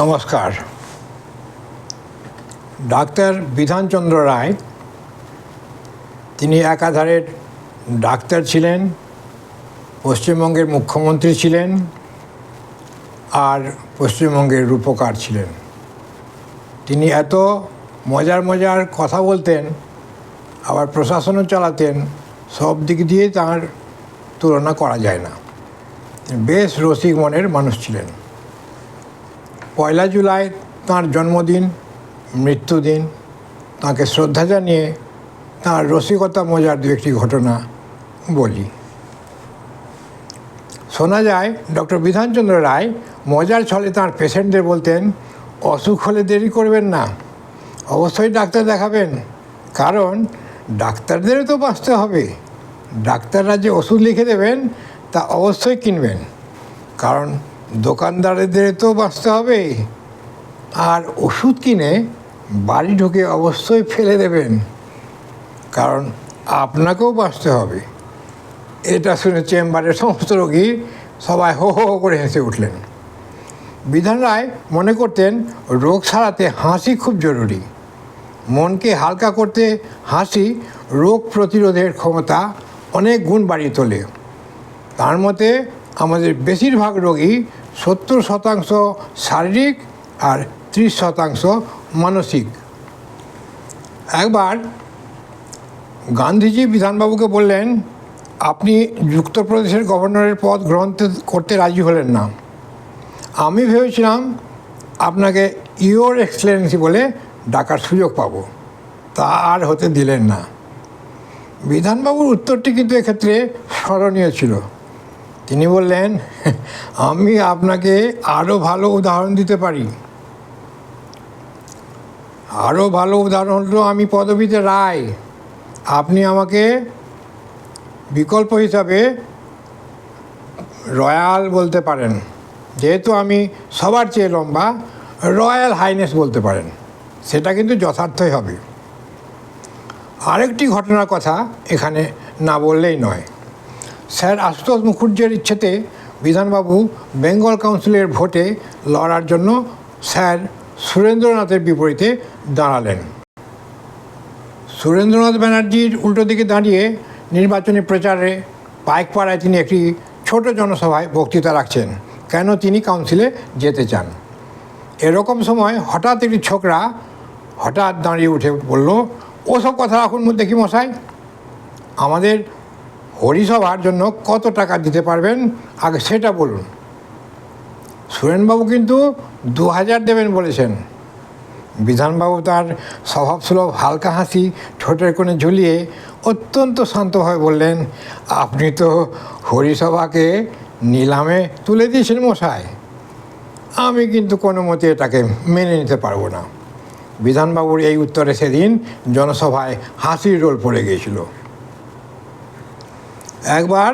নমস্কার। ডাক্তার বিধানচন্দ্র রায়, তিনি একাধারের ডাক্তার ছিলেন, পশ্চিমবঙ্গের মুখ্যমন্ত্রী ছিলেন, আর পশ্চিমবঙ্গের রূপকার ছিলেন। তিনি এত মজার মজার কথা বলতেন, আবার প্রশাসনও চালাতেন, সব দিক দিয়ে তার তুলনা করা যায় না। বেশ রসিক মনের মানুষ ছিলেন। পয়লা জুলাই তাঁর জন্মদিন, মৃত্যুদিন। তাঁকে শ্রদ্ধা জানিয়ে তাঁর রসিকতা মজার দু একটি ঘটনা বলি। শোনা যায়, ডক্টর বিধানচন্দ্র রায় মজার ছলে তাঁর পেশেন্টদের বলতেন, অসুখ হলে দেরি করবেন না, অবশ্যই ডাক্তার দেখাবেন, কারণ ডাক্তারদেরও তো বাঁচতে হবে। ডাক্তাররা যে ওষুধ লিখে দেবেন, তা অবশ্যই কিনবেন, কারণ দোকানদারদের তো বাঁচতে হবে। আর ওষুধ কিনে বাড়ি ঢুকে অবশ্যই ফেলে দেবেন, কারণ আপনাকেও বাঁচতে হবে। এটা শুনে চেম্বারের সমস্ত রোগী সবাই হো হো করে হেসে উঠলেন। বিধান রায় মনে করতেন, রোগ সারাতে হাসি খুব জরুরি। মনকে হালকা করতে হাসি রোগ প্রতিরোধের ক্ষমতা অনেক গুণ বাড়িয়ে তোলে। তার মতে আমাদের বেশিরভাগ রোগী সত্তর শতাংশ শারীরিক আর ত্রিশ শতাংশ মানসিক। একবার গান্ধীজি বিধানবাবুকে বললেন, আপনি যুক্তপ্রদেশের গভর্নরের পদ গ্রহণ করতে রাজি হলেন না। আমি ভেবেছিলাম আপনাকে ইওর এক্সেলেন্সি বলে ডাকার সুযোগ পাবো। তা আর হতে দিলেন না। বিধানবাবুর উত্তরটি কিন্তু এক্ষেত্রে স্মরণীয় ছিল। তিনি বললেন, আমি আপনাকে আরও ভালো উদাহরণ দিতে পারি। আরও ভালো উদাহরণ হলো আমি পদবীতে রায়। আপনি আমাকে বিকল্প হিসাবে রয়্যাল বলতে পারেন। যেহেতু আমি সবার চেয়ে লম্বা রয়্যাল হাইনেস বলতে পারেন। সেটা কিন্তু যথার্থই হবে। আরেকটি ঘটনার কথা এখানে না বললেই নয়। স্যার আশুতোষ মুখুর্জের ইচ্ছেতে বিধানবাবু বেঙ্গল কাউন্সিলের ভোটে লড়ার জন্য স্যার সুরেন্দ্রনাথের বিপরীতে দাঁড়ালেন। সুরেন্দ্রনাথ ব্যানার্জির উল্টো দিকে দাঁড়িয়ে নির্বাচনী প্রচারে পাইকপাড়ায় তিনি একটি ছোট জনসভায় বক্তৃতা রাখছেন। কেন তিনি কাউন্সিলে যেতে চান? এরকম সময় হঠাৎ একটি ছোকরা হঠাৎ দাঁড়িয়ে উঠে বলল, ওসব কথা রাখুন মধ্যে কি মশাই। আমাদের হরিসভার জন্য কত টাকা দিতে পারবেন? আগে সেটা বলুন। সুরেনবাবু কিন্তু দু হাজার দেবেন বলেছেন। বিধানবাবু তার স্বভাবসুলভ হালকা হাসি, ঠোঁটের কোণে ঝুলিয়ে অত্যন্ত শান্তভাবে বললেন, আপনি তো হরিসভাকে নিলামে তুলে দিয়েছেন মশাই। আমি কিন্তু কোনো মতে এটাকে মেনে নিতে পারব না। বিধানবাবুর এই উত্তরে সেদিন জনসভায় হাসির রোল পড়ে গিয়েছিল। একবার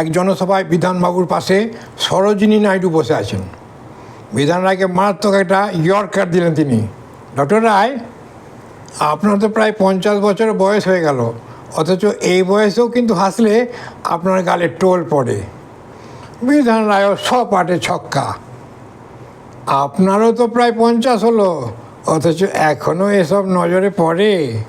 এক জনসভায় বিধানবাবুর পাশে সরোজিনী নাইডু বসে আছেন। বিধান রায়কে মারাত্মক একটা ইয়র্কার দিলেন তিনি। ডক্টর রায়, আপনার তো প্রায় পঞ্চাশ বছর বয়স হয়ে গেল, অথচ এই বয়সেও কিন্তু হাসলে আপনার গালে টোল পড়ে। বিধান রায়ও সপাটে ছক্কা। আপনারও তো প্রায় পঞ্চাশ হলো, অথচ এখনও এসব নজরে পড়ে।